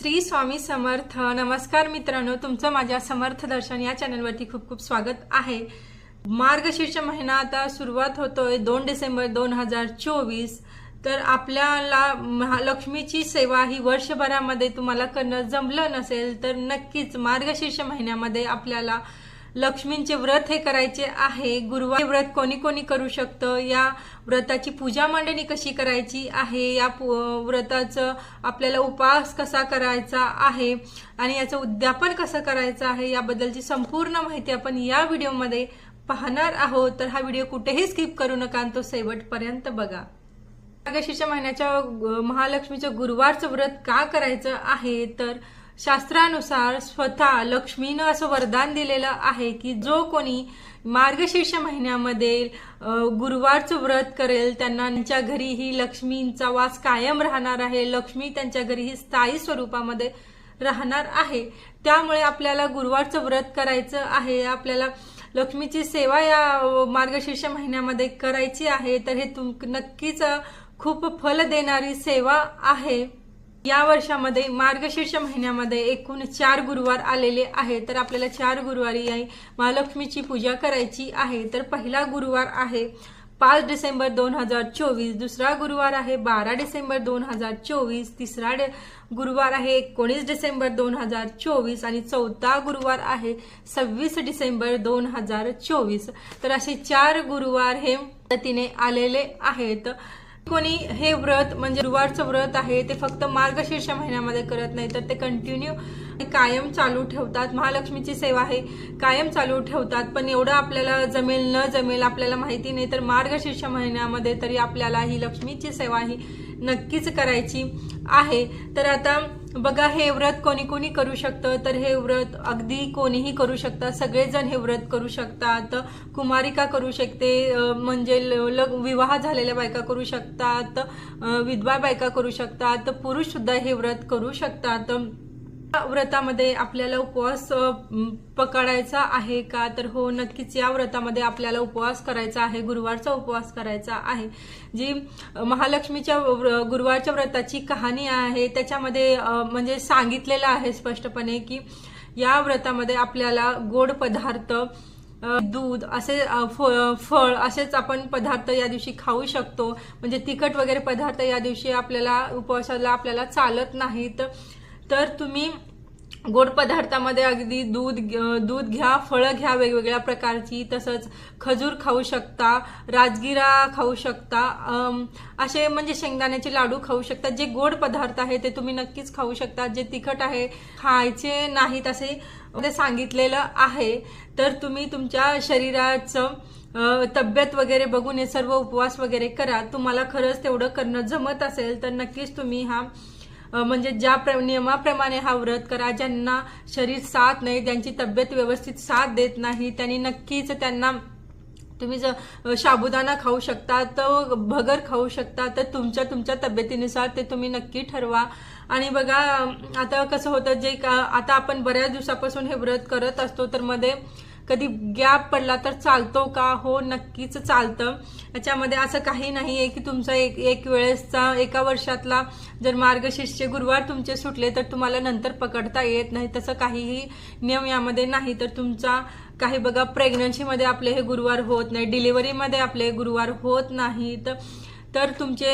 श्री स्वामी समर्थ. नमस्कार मित्रांनो तुमचं माझ्या समर्थ दर्शन या चॅनलवरती खूप खूप स्वागत आहे. मार्गशीर्ष महिना आता सुरुवात होतोय दोन डिसेंबर दोन हजार चोवीस. तर आपल्याला महालक्ष्मीची सेवा ही वर्षभरामध्ये तुम्हाला करणं जमलं नसेल तर नक्कीच मार्गशीर्ष महिन्यामध्ये आपल्याला लक्ष्मींचे व्रत हे करायचे आहे. गुरुवार व्रत कोणी कोणी करू शकतं? या व्रताची पूजा मांडणी कशी करायची आहे? या पु- व्रताचं आपल्याला उपवास कसा करायचा आहे? आणि याचं उद्यापन कसं करायचं आहे? याबद्दलची संपूर्ण माहिती आपण या व्हिडिओमध्ये पाहणार आहोत. तर हा व्हिडिओ कुठेही स्किप करू नका आणि तो शेवटपर्यंत बघा. मार्गशीर्ष महिन्याच्या महालक्ष्मीचं गुरुवारचं व्रत का करायचं आहे? तर शास्त्रानुसार स्वतः लक्ष्मीनं असं वरदान दिलेलं आहे की जो कोणी मार्गशीर्ष महिन्यामध्ये गुरुवारचं व्रत करेल त्यांना त्यांच्या घरी ही लक्ष्मींचा वास कायम राहणार आहे. लक्ष्मी त्यांच्या घरी ही स्थायी स्वरूपामध्ये राहणार आहे. त्यामुळे आपल्याला गुरुवारचं व्रत करायचं आहे. आपल्याला लक्ष्मीची सेवा या मार्गशीर्ष महिन्यामध्ये करायची आहे. तर हे तुम नक्कीच खूप फल देणारी सेवा आहे. या वर्षामध्ये मार्गशीर्ष महिन्यामध्ये एकूण चार गुरुवार आलेले आहे तर आपल्याला चार गुरुवारी या महालक्ष्मीची पूजा करायची आहे. तर पहिला गुरुवार आहे पाच डिसेंबर दोन हजार चोवीस. दुसरा गुरुवार आहे बारा डिसेंबर दोन हजार चोवीस. तिसरा गुरुवार आहे एकोणीस डिसेंबर दोन हजार चोवीस. आणि चौथा गुरुवार आहे सव्वीस डिसेंबर दोन हजार चोवीस. तर असे चार गुरुवार हे तिने आलेले आहेत. कोणी हे व्रत म्हणजे गुरुवारचं व्रत आहे ते फक्त मार्गशीर्ष महिन्यामध्ये करत नाही तर ते कंटिन्यू कायम चालू ठेवतात. महालक्ष्मीची सेवा आहे कायम चालू ठेवतात पण एवढं आपल्याला जमेल न जमेल आपल्याला माहिती नाही तर मार्गशीर्ष महिन्यामध्ये तरी आपल्याला ही लक्ष्मीची सेवा ही नक्कीच करायची आहे. तर आता बघा हे व्रत कोणी कोणी करू शकतं तर हे व्रत अगदी कोणीही करू शकतात. सगळेजण हे व्रत करू शकतात. कुमारिका करू शकते म्हणजे ल- विवाह झालेल्या बायका करू शकतात विधवा बायका करू शकतात. पुरुष सुद्धा हे व्रत करू शकतात. व्रतामध्ये आपल्याला उपवास पकडायचा आहे का? तर हो नक्कीच या व्रतामध्ये आपल्याला उपवास करायचा आहे गुरुवारचा उपवास करायचा आहे. जी महालक्ष्मीच्या व्र- गुरुवारच्या व्रताची कहाणी आहे त्याच्यामध्ये म्हणजे सांगितलेलं आहे स्पष्टपणे की या व्रतामध्ये आपल्याला गोड पदार्थ दूध असे फ- फळ असेच आपण पदार्थ या दिवशी खाऊ शकतो. म्हणजे तिखट वगैरे पदार्थ या दिवशी आपल्याला उपवासाला आपल्याला चालत नाहीत. तर तुम्ही गोड पदार्थामध्ये अगदी दूध दूध घ्या फळं घ्या वेगवेगळ्या प्रकारची तसंच खजूर खाऊ शकता राजगिरा खाऊ शकता असे म्हणजे शेंगदाण्याचे लाडू खाऊ शकता जे गोड पदार्थ आहे ते तुम्ही नक्कीच खाऊ शकता जे तिखट आहे खायचे नाहीत असे मध्ये सांगितलेलं आहे. तर तुम्ही तुमच्या शरीराचं तब्येत वगैरे बघून हे सर्व उपवास वगैरे करा. तुम्हाला खरंच तेवढं करणं जमत असेल तर नक्कीच तुम्ही हा म्हणजे ज्या प्र नियमाप्रमाणे हा व्रत करा ज्यांना शरीर साथ नाही ज्यांची तब्येत व्यवस्थित साथ देत नाही त्यांनी नक्कीच त्यांना तुम्ही जर साबुदाणा खाऊ शकता तर भगर खाऊ शकता तर तुमच्या तुमच्या तब्येतीनुसार ते तुम्ही नक्की ठरवा. आणि बघा आता कसं होतं जे का आता आपण बऱ्याच दिवसापासून हे व्रत करत असतो तर मध्ये कधी गॅप पडला तर चालतो का? हो नक्कीच चालतं. याच्यामध्ये असं काही नाही आहे की तुमचा एक एक वेळेसचा एका वर्षातला जर मार्गशीर्षचे गुरुवार तुमचे सुटले तर तुम्हाला नंतर पकडता येत नाही. तसं काहीही नियम यामध्ये नाही. तर तुमचा काही बघा प्रेग्नन्सीमध्ये आपले हे गुरुवार होत नाही. डिलिव्हरीमध्ये आपले गुरुवार होत नाहीत. तर तुमचे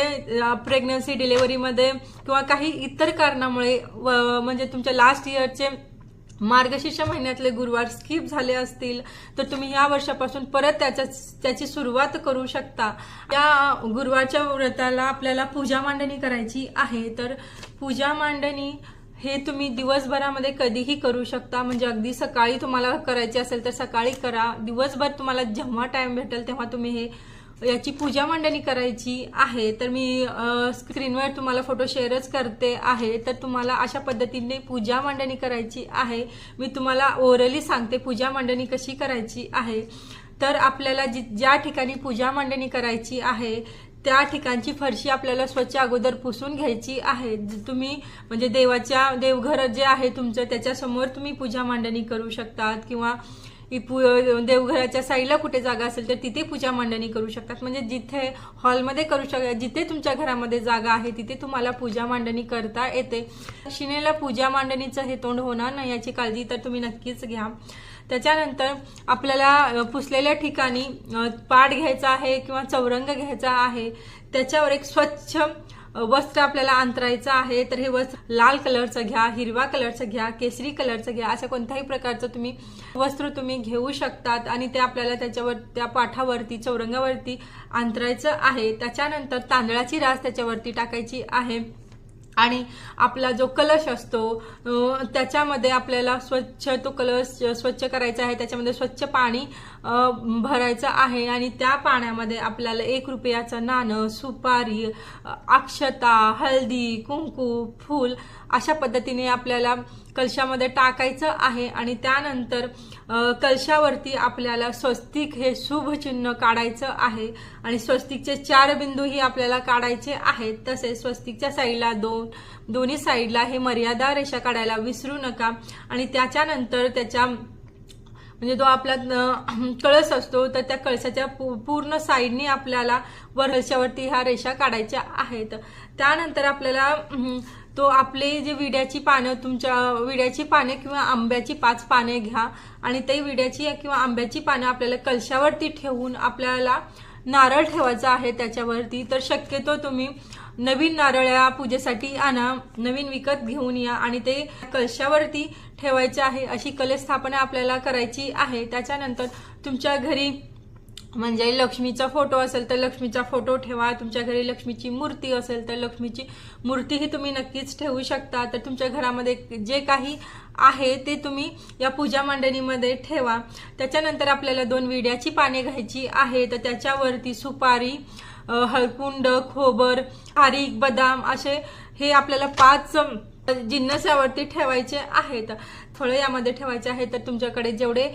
प्रेग्नन्सी डिलिव्हरीमध्ये किंवा काही इतर कारणामुळे व- म्हणजे तुमच्या लास्ट इयरचे मार्गशीर्ष महिन्यातले गुरुवार स्किप झाले असतील तर तुम्ही या वर्षापासून परत त्याच्या त्याची सुरुवात करू शकता. या गुरुवारच्या व्रताला आपल्याला पूजा मांडणी करायची आहे तर पूजा मांडणी हे तुम्ही दिवसभरामध्ये कधीही करू शकता. म्हणजे अगदी सकाळी तुम्हाला करायची असेल तर सकाळी करा. दिवसभर तुम्हाला जेव्हा टाइम भेटेल तेव्हा तुम्ही हे याची पूजा मांडणी करायची आहे तर मी स्क्रीनवर तुम्हाला फोटो शेअरच करते आहे तर तुम्हाला अशा पद्धतीने पूजा मांडणी करायची आहे. मी तुम्हाला ओरली सांगते पूजा मांडणी कशी करायची आहे. तर आपल्याला जी ज्या ठिकाणी पूजा मांडणी करायची आहे त्या ठिकाणची फरशी आपल्याला स्वच्छ अगोदर पुसून घ्यायची आहे. ज- तुम्ही म्हणजे देवाच्या देवघर जे आहे तुमचं त्याच्यासमोर तुम्ही पूजा मांडणी करू शकतात किंवा देवघराच्या साईडला कुठे जागा असेल तर तिथे पूजा मांडणी करू शकतात. म्हणजे जिथे हॉलमध्ये करू शक जिथे तुमच्या घरामध्ये जागा आहे तिथे तुम्हाला पूजा मांडणी करता येते. दक्षिणेला पूजा मांडणीचं हे तोंड होणार नाही याची काळजी तर तुम्ही नक्कीच घ्या. त्याच्यानंतर आपल्याला पुसलेल्या ठिकाणी पाट घ्यायचा आहे किंवा चौरंग घ्यायचा आहे. त्याच्यावर एक स्वच्छ वस्त्र आपल्याला अंतरायचं आहे तर हे वस्त्र लाल कलरचं घ्या हिरवा कलरचं घ्या केसरी कलरचं घ्या असं कोणत्याही प्रकारचं तुम्ही वस्त्र तुम्ही घेऊ शकतात. आणि ते आपल्याला त्याच्यावर त्या पाठावरती चौरंगावरती अंतरायचं आहे. त्याच्यानंतर तांदळाची रास त्याच्यावरती टाकायची आहे. आणि आपला जो कलश असतो त्याच्यामध्ये आपल्याला स्वच्छ तो कलश स्वच्छ करायचा आहे त्याच्यामध्ये स्वच्छ पाणी भरायचं आहे आणि त्या पाण्यामध्ये आपल्याला एक रुपयाचं नाणं सुपारी अक्षता हळदी कुंकू फूल अशा पद्धतीने आपल्याला कलशामध्ये टाकायचं आहे आणि त्यानंतर कलशावरती आपल्याला स्वस्तिक हे शुभ चिन्ह काढायचं आहे आणि स्वस्तिकचे चार बिंदूही आपल्याला काढायचे आहेत. तसेच स्वस्तिकच्या साईडला दोन दोन्ही साईडला हे मर्यादा रेषा काढायला विसरू नका आणि त्याच्यानंतर त्याच्या म्हणजे जो आपला कळस असतो तर त्या कळसाच्या पूर्ण साईडनी आपल्याला वरशावरती ह्या रेषा काढायच्या आहेत. त्यानंतर आपल्याला तो आपले जे विड्याची पानं तुमच्या विड्याची पाने किंवा आंब्याची पाच पाने घ्या आणि ते विड्याची किंवा आंब्याची पानं आपल्याला कलशावरती ठेवून आपल्याला नारळ ठेवायचा आहे त्याच्यावरती तर शक्यतो तुम्ही नवीन नारळ या पूजेसाठी आणा नवीन विकत घेऊन या आणि ते कलशावरती ठेवायचे आहे अशी कलस्थापना आपल्याला करायची आहे. त्याच्यानंतर तुमच्या घरी म्हणजे लक्ष्मीचा फोटो असेल तर लक्ष्मीचा फोटो ठेवा तुमच्या घरी लक्ष्मीची मूर्ती असेल तर लक्ष्मीची मूर्तीही तुम्ही नक्कीच ठेवू शकता. तर तुमच्या घरामध्ये जे काही आहे ते तुम्ही या पूजा मांडणीमध्ये ठेवा. त्याच्यानंतर आपल्याला दोन विड्याची पाने घ्यायची आहे तर त्याच्यावरती सुपारी अ, हळकुंड खोबर खारीक बदाम असे हे आपल्याला पाच जिन्नस यावरती ठेवायचे आहेत. फळं यामध्ये ठेवायचे आहेत. तर तुमच्याकडे जेवढे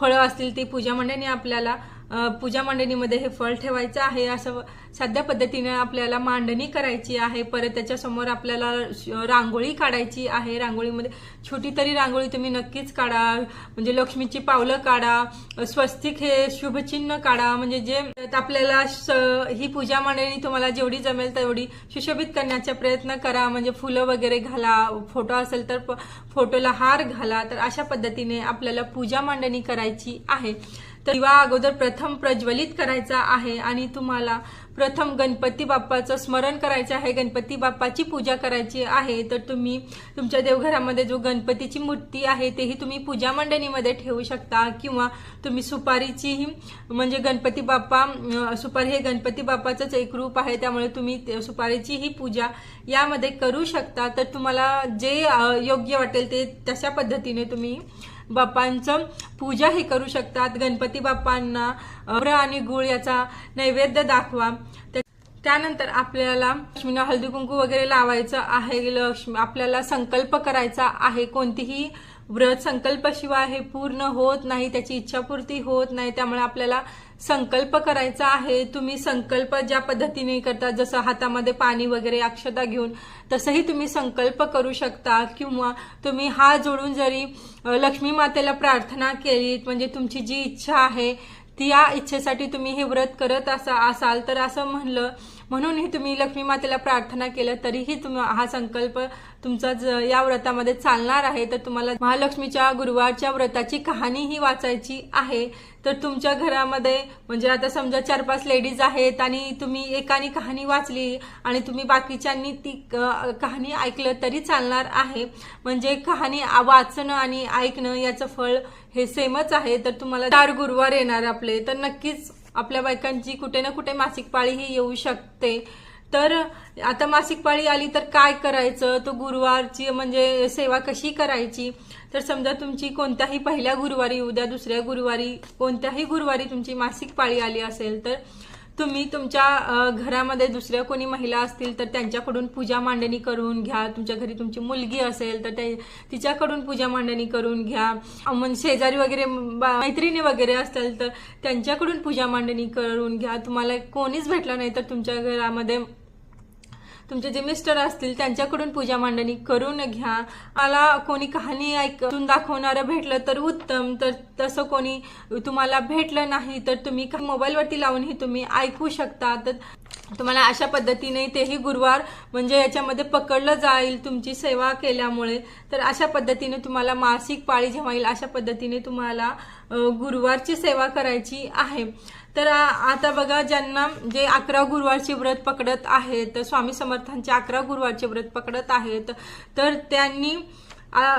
फळं असतील ती पूजा मंडळी आपल्याला पूजा मांडणीमध्ये हे फळ ठेवायचं आहे असं साध्या पद्धतीने आपल्याला मांडणी करायची आहे. परत त्याच्यासमोर आपल्याला रांगोळी काढायची आहे. रांगोळीमध्ये छोटी तरी रांगोळी तुम्ही नक्कीच काढा. म्हणजे लक्ष्मीची पावलं काढा. स्वस्तिक हे शुभचिन्ह काढा. म्हणजे जे आपल्याला स- ही पूजा मांडणी तुम्हाला जेवढी जमेल तेवढी सुशोभित करण्याचा प्रयत्न करा. म्हणजे फुलं वगैरे घाला. फोटो असेल तर फोटोला हार घाला. तर अशा पद्धतीने आपल्याला पूजा मांडणी करायची आहे. तर दिवा अगोदर प्रथम प्रज्वलित करायचा आहे आणि तुम्हाला प्रथम गणपती बाप्पाचं स्मरण करायचं आहे. गणपती बाप्पाची पूजा करायची आहे. तर तुम्ही तुमच्या देवघरामध्ये जो गणपतीची मूर्ती आहे तेही तुम्ही पूजा मंडणीमध्ये ठेवू शकता किंवा तुम्ही सुपारीचीही म्हणजे गणपती बाप्पा सुपारी हे गणपती बाप्पाचंच एक रूप आहे. त्यामुळे तुम्ही सुपारीचीही सुपारीची ही पूजा यामध्ये करू शकता. तर तुम्हाला जे योग्य वाटेल ते तशा पद्धतीने तुम्ही बाप्पांचं पूजा हे करू शकतात. गणपती बाप्पांना अभ्र आणि गुळ याचा नैवेद्य दाखवा. त्या- त्यानंतर आपल्याला लक्ष्मीला हळदी कुंकू वगैरे लावायचं आहे लक्ष्मी आपल्याला संकल्प करायचा आहे. कोणतीही व्रत संकल्पाशिवाय हे पूर्ण होत नाही त्याची इच्छापूर्ती होत नाही त्यामुळे आपल्याला संकल्प करायचा आहे. तुम्ही संकल्प ज्या पद्धतीने करता जसं हातामध्ये पाणी वगैरे अक्षता घेऊन तसंही तुम्ही संकल्प करू शकता. किंवा तुम्ही हात जोडून जरी लक्ष्मी मातेला प्रार्थना केलीत म्हणजे तुमची जी इच्छा आहे ती या इच्छेसाठी तुम्ही हे व्रत करत असा असाल तर असं म्हणलं म्हणूनही तुम्ही लक्ष्मी मातेला प्रार्थना केलं तरीही तुम हा संकल्प तुमचा या व्रतामध्ये चालणार आहे. तर तुम्हाला महालक्ष्मीच्या गुरुवारच्या व्रताची कहाणी ही वाचायची आहे. तर तुमच्या घरामध्ये म्हणजे आता समजा चार पाच लेडीज आहेत आणि तुम्ही एकानी कहाणी वाचली आणि तुम्ही बाकीच्यांनी ती कहाणी ऐकलं तरी चालणार आहे. म्हणजे कहाणी वाचणं आणि ऐकणं याचं फळ हे सेमच आहे. तर तुम्हाला चार गुरुवार येणार आपले. तर नक्कीच आपल्या बायकांची कुठे ना कुठे मासिक पाळी ही येऊ शकते. तर आता मासिक पाळी आली तर काय करायचं? तो गुरुवारची म्हणजे सेवा कशी करायची? तर समजा तुमची कोणत्याही पहिल्या गुरुवारी उद्या दुसऱ्या गुरुवारी कोणत्याही गुरुवारी तुमची मासिक पाळी आली असेल तर तुम्ही तुमच्या घरामध्ये दुसऱ्या कोणी महिला असतील तर त्यांच्याकडून पूजा मांडणी करून घ्या. तुमच्या घरी तुमची मुलगी असेल तर तिच्याकडून पूजा मांडणी करून घ्या. मग शेजारी वगैरे बा- मैत्रिणी वगैरे असतील तर त्यांच्याकडून पूजा मांडणी करून घ्या. तुम्हाला कोणीच भेटलं नाही तर तुमच्या घरामध्ये तुमचे जे मिस्टर असतील त्यांच्याकडून पूजा मांडणी करून घ्या. मला कोणी कहाणी ऐकून दाखवणारं भेटलं तर उत्तम. तर तसं कोणी तुम्हाला भेटलं नाही तर तुम्ही मोबाईलवरती लावूनही तुम्ही ऐकू शकता. तर तुम्हाला अशा पद्धतीने तेही गुरुवार म्हणजे याच्यामध्ये पकडलं जाईल तुमची सेवा केल्यामुळे. तर अशा पद्धतीने तुम्हाला मासिक पाळी जेव्हा येईल अशा पद्धतीने तुम्हाला गुरुवारची सेवा करायची आहे. तर आता बघा ज्यांना जे अकरा गुरुवारचे व्रत पकडत आहेत स्वामी समर्थांचे अकरा गुरुवारचे व्रत पकडत आहेत तर त्यांनी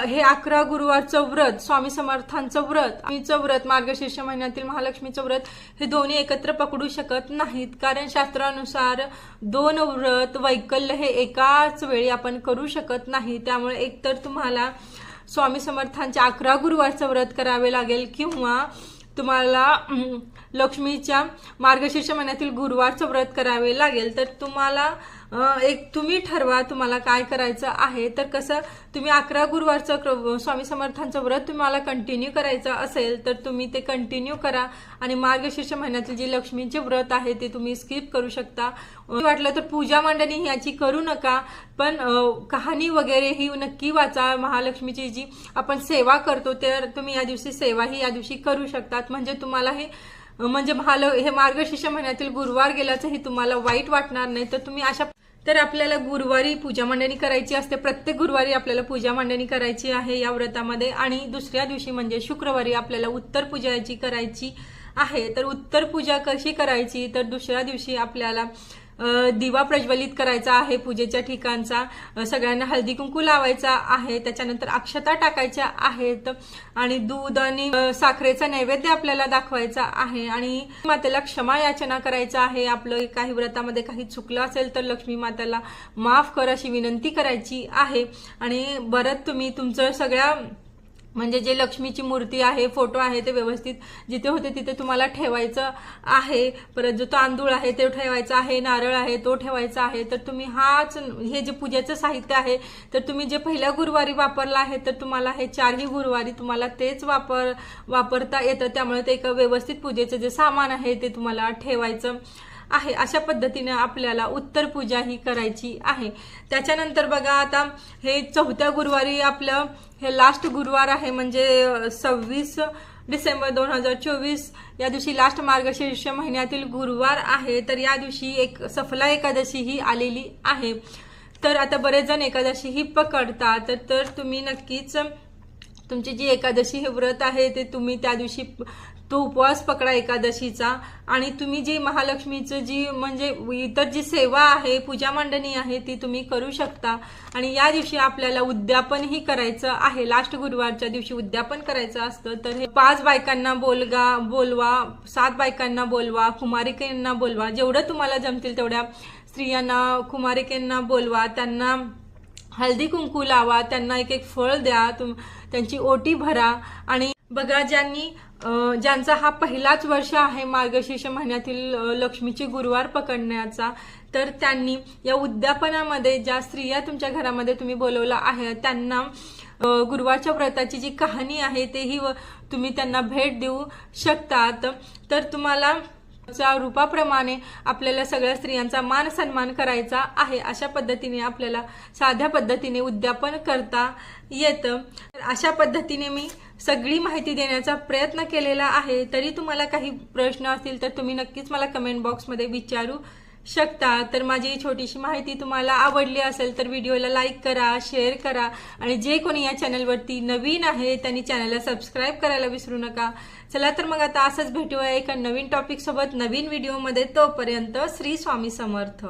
हे अकरा गुरुवारचं व्रत स्वामी समर्थांचं व्रत आम्हीचं व्रत मार्गशीर्ष महिन्यातील महालक्ष्मीचं व्रत हे दोन्ही एकत्र पकडू शकत नाहीत. कारण शास्त्रानुसार दोन व्रत वैकल्य हे एकाच वेळी आपण करू शकत नाही. त्यामुळे एकतर तुम्हाला स्वामी समर्थांच्या अकरा गुरुवारचं व्रत करावे लागेल किंवा तुम्हाला लक्ष्मीच्या मार्गशीर्ष महिन्यातील गुरुवारचं व्रत करावे लागेल. तर तुम्हाला एक तुम्ही ठरवा तुम्हाला काय करायचं आहे. तर कसं तुम्ही अकरा गुरुवारचं स्वामी समर्थांचं व्रत तुम्हाला कंटिन्यू करायचं असेल तर तुम्ही ते कंटिन्यू करा. आणि मार्गशीर्ष महिन्यातील जे लक्ष्मीचे व्रत आहे ते तुम्ही स्किप करू शकता. वाटलं तर पूजा मांडणी याची करू नका पण कहाणी वगैरे ही नक्की वाचा. महालक्ष्मीची जी आपण सेवा करतो तर तुम्ही या दिवशी सेवाही या दिवशी करू शकतात. म्हणजे तुम्हाला हे म्हणजे महाल हे मार्गशीर्ष महिन्यातील गुरुवार गेल्याचंही तुम्हाला वाईट वाटणार नाही तर तुम्ही अशा तर आपल्याला गुरुवारी पूजा मांडणी करायची असते. प्रत्येक गुरुवारी आपल्याला पूजा मांडणी करायची आहे या व्रतामध्ये. आणि दुसऱ्या दिवशी म्हणजे शुक्रवारी आपल्याला उत्तर पूजाची करायची आहे. तर उत्तर पूजा कशी करायची? तर दुसऱ्या दिवशी आपल्याला दिवा प्रज्वलित करायचा आहे पूजेच्या ठिकाणचा. सगळ्यांना हळदी कुंकू लावायचा आहे त्याच्यानंतर अक्षता टाकायच्या आहेत आणि दूध आणि साखरेचा नैवेद्य आपल्याला दाखवायचा आहे. आणि मातेला क्षमा याचना करायचा आहे. आपलं काही व्रतामध्ये काही चुकलं असेल तर लक्ष्मी मातेला माफ कर अशी विनंती करायची आहे. आणि बरत तुम्ही तुमचं सगळ्या म्हणजे जे लक्ष्मीची मूर्ती आहे फोटो आहे ते व्यवस्थित जिथे होते तिथे तुम्हाला ठेवायचं आहे. परत जो तांदूळ आहे ते ठेवायचा आहे नारळ आहे तो ठेवायचा आहे. तर तुम्ही हाच हे जे पूजेचं साहित्य आहे तर तुम्ही जे पहिल्या गुरुवारी वापरलं आहे तर तुम्हाला हे चारही गुरुवारी तुम्हाला तेच वापर वापरता येतं. त्यामुळे ते एक व्यवस्थित पूजेचं जे सामान आहे ते तुम्हाला ठेवायचं. आहे अशा पद्धतीनं आपल्याला उत्तर पूजा ही करायची आहे. त्याच्यानंतर बघा आता हे चौथ्या गुरुवारी आपलं हे लास्ट गुरुवार आहे म्हणजे सव्वीस डिसेंबर दोन हजार चोवीस. या दिवशी लास्ट मार्गशीर्ष महिन्यातील गुरुवार आहे तर या दिवशी एक सफला एकादशी ही आलेली आहे. तर आता बरेच जण एकादशी ही पकडतात तर तर तुम्ही नक्कीच तुमची जी एकादशी हे व्रत आहे ते तुम्ही त्या दिवशी तो उपवास पकडा एकादशीचा. आणि तुम्ही जी महालक्ष्मीचं जी म्हणजे इतर जी सेवा आहे पूजा मांडणी आहे ती तुम्ही करू शकता. आणि या दिवशी आपल्याला उद्यापनही करायचं आहे. लास्ट गुरुवारच्या दिवशी उद्यापन करायचं असतं तर हे पाच बायकांना बोलगा बोलवा सात बायकांना बोलवा कुमारिकेंना बोलवा. जेवढं तुम्हाला जमतील तेवढ्या स्त्रियांना कुमारिकेंना बोलवा त्यांना हळदी कुंकू लावा त्यांना एक एक फळ द्या तुम त्यांची ओटी भरा. आणि बघा ज्यांनी ज्यांचा हा पहिलाच वर्ष आहे मार्गशीर्ष महिन्यातील लक्ष्मीचे गुरुवार पकडण्याचा तर त्यांनी या उद्यापनामध्ये ज्या स्त्रिया तुमच्या घरामध्ये तुम्ही बोलवला आहे त्यांना गुरुवारच्या व्रताची जी कहाणी आहे तेही व- तुम्ही त्यांना भेट देऊ शकतात. तर तुम्हाला च्या रूपाप्रमाणे आपल्याला सगळ्या स्त्रियांचा मान सन्मान करायचा आहे. अशा पद्धतीने आपल्याला साध्या पद्धतीने उद्यापन करता येतं. अशा पद्धतीने मी सगळी माहिती देण्याचा प्रयत्न केलेला आहे. तरी तुम्हाला काही प्रश्न असतील तर तुम्ही नक्कीच मला कमेंट बॉक्समध्ये विचारू शकता तर माझी ही छोटीशी माहिती तुम्हाला आवडली असेल तर व्हिडिओला लाईक करा शेअर करा आणि जे कोणी या चॅनलवरती नवीन आहे त्यांनी चॅनलला सबस्क्राईब करायला विसरू नका. चला तर मग आता असंच भेटूया एका नवीन टॉपिकसोबत नवीन व्हिडिओमध्ये. तोपर्यंत श्री स्वामी समर्थ.